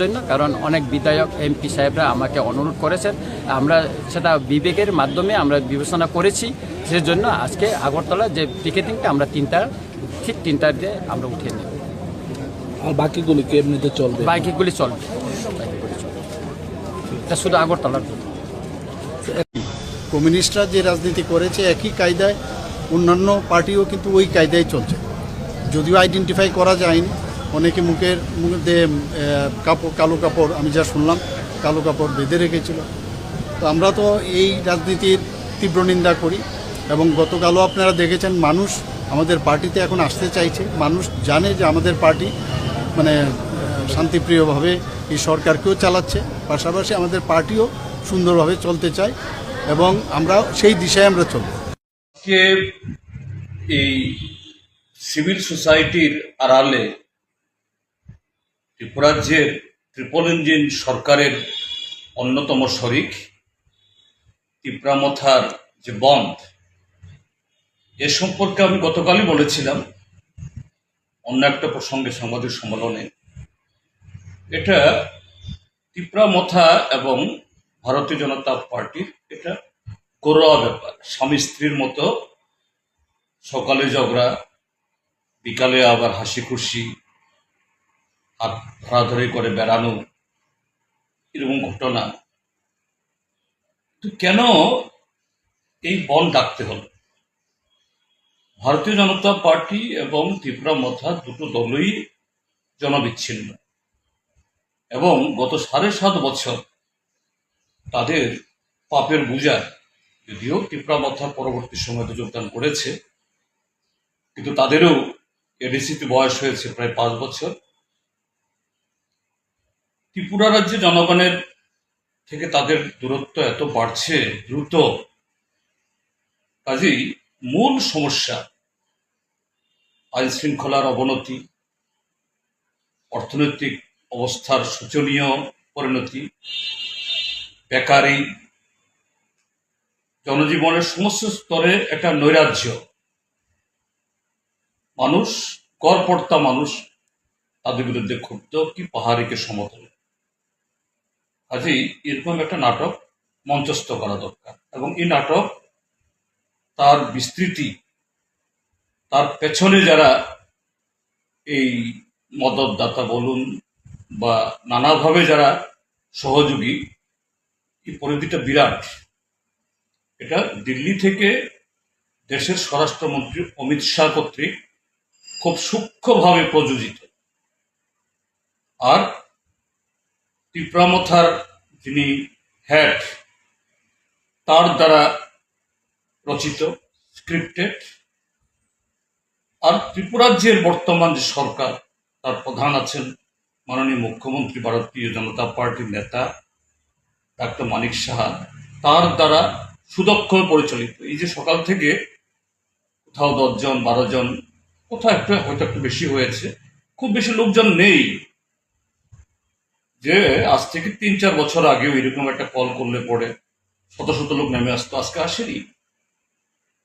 জন্য কারণ অনেক বিধায়ক এমপি সাহেবরা আমাকে অনুরোধ করেছেন। আমরা সেটা বিবেকের মাধ্যমে আমরা বিবেচনা করেছি। সেজন্য আজকে আগরতলা যে পিকেটিংটা আমরা তিনটা ঠিক তিনটার দিয়ে আমরা উঠিয়ে নেব। আর বাকিগুলি কি এমনিতে চলবে? বাইকগুলি চলবে। বাইকগুলি চলবে। এটা শুধু আগরতলার জন্য। কমিউনিস্টরা যে রাজনীতি করেছে একই কায়দায় অন্যান্য পার্টিও কিন্তু ওই কায়দায় চলছে। যদিও আইডেন্টিফাই করা যায়নি। অনেকে মুখের আহ, কাপড় কালো কাপড় আমি যা শুনলাম কালো কাপড় বেঁধে রেখেছিল। তো আমরা তো এই রাজনীতির তীব্র নিন্দা করি এবং গতকালও আপনারা দেখেছেন মানুষ আমাদের পার্টিতে এখন আসতে চাইছে। মানুষ জানে যে আমাদের পার্টি মানে শান্তিপ্রিয়ভাবে এই সরকারকেও চালাচ্ছে পাশাপাশি আমাদের পার্টিও সুন্দরভাবে চলতে চায় এবং আমরা সেই দিশায় আমরা চলব। এই সিভিল সোসাইটির আড়ালে ত্রিপুরাজ্যের ট্রিপল ইঞ্জিন সরকারের অন্যতম শরিক, তিপ্রামথার যে বন্ধ, এ সম্পর্কে আমি গতকালই বলেছিলাম। অন্য একটা প্রসঙ্গে সাংবাদিক সম্মেলনে। এটা তিপ্রামথা এবং ভারতীয় জনতা পার্টির এটা ঘরোয়া ব্যাপার। স্বামী স্ত্রীর মতো সকালে ঝগড়া, বিকালে আবার হাসি খুশি হাত ধরাধরি করে বেড়ানো, এরকম ঘটনা। তো কেন এই বন ডাকতে হলো? ভারতীয় জনতা পার্টি এবং ত্রিপুরা মথা দুটো দলই জনবিচ্ছিন্ন। এবং গত সাড়ে সাত বছর তাদের পাপের বোঝা যদিও ত্রিপুরা মথা পরবর্তী সময়তে যোগদান করেছে, কিন্তু তাদেরও এডিসিতে বয়স হয়েছে প্রায় পাঁচ বছর। ত্রিপুরা রাজ্যে জনগণের থেকে তাদের দূরত্ব এত বাড়ছে, দ্রুত, কাজেই মূল সমস্যা আইন শৃঙ্খলার অবনতি, অর্থনৈতিক অবস্থার শোচনীয় পরিণতি, বেকারি, জনজীবনের সমস্ত স্তরে একটা নৈরাজ্য। মানুষ করপর্তা মানুষ তাদের বিরুদ্ধে ক্ষুব্ধ কি পাহাড়িকে সমতলে? কাজেই এরকম একটা নাটক মঞ্চস্থ করা দরকার। এবং এই নাটক তার বিস্তৃতি, তার পেছনে যারা এই মদতদাতা বলুন বা নানাভাবে যারা সহযোগী, এই পরিধিটা বিরাট। এটা দিল্লি থেকে দেশের স্বরাষ্ট্রমন্ত্রী অমিত শাহ কর্তৃক খুব সূক্ষ্মভাবে প্রযোজিত। আর ত্রিপ্রামথার যিনি হেড তার দ্বারা রচিত স্ক্রিপ্টেড আর ত্রিপুরাজ্যের বর্তমান যে সরকার, তার প্রধান আছেন মাননীয় মুখ্যমন্ত্রী, ভারতীয় জনতা পার্টির নেতা ডাক্তার মানিক সাহা। তার দ্বারা সুদক্ষ পরিচালিত। এই যে সকাল থেকে কোথাও দশজন, বারো জন, কোথাও একটু, হয়তো একটু বেশি হয়েছে, খুব বেশি লোকজন নেই। যে আজ থেকে তিন, চার বছর আগেও এরকম একটা কল করলে পরে শত শত লোক নেমে আসতো, আজকে আসেনি।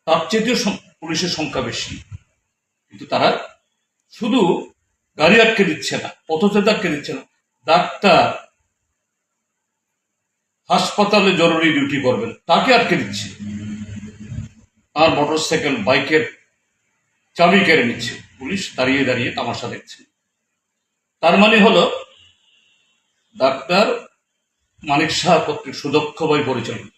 তার চেয়েও পুলিশের সংখ্যা বেশি। কিন্তু তারা শুধু গাড়ি আটকে দিচ্ছে না পথচারী আটকে দিচ্ছে না। ডাক্তার হাসপাতালে জরুরি ডিউটি করবেন, তাকে আটকে দিচ্ছে। আর মোটরসাইকেল বাইকের চাবি কেড়ে নিচ্ছে। পুলিশ দাঁড়িয়ে দাঁড়িয়ে তামাশা দেখছে। তার মানে হলো ডাক্তার মানিক শাহ কর্তৃক সুদক্ষ বই পরিচালিত।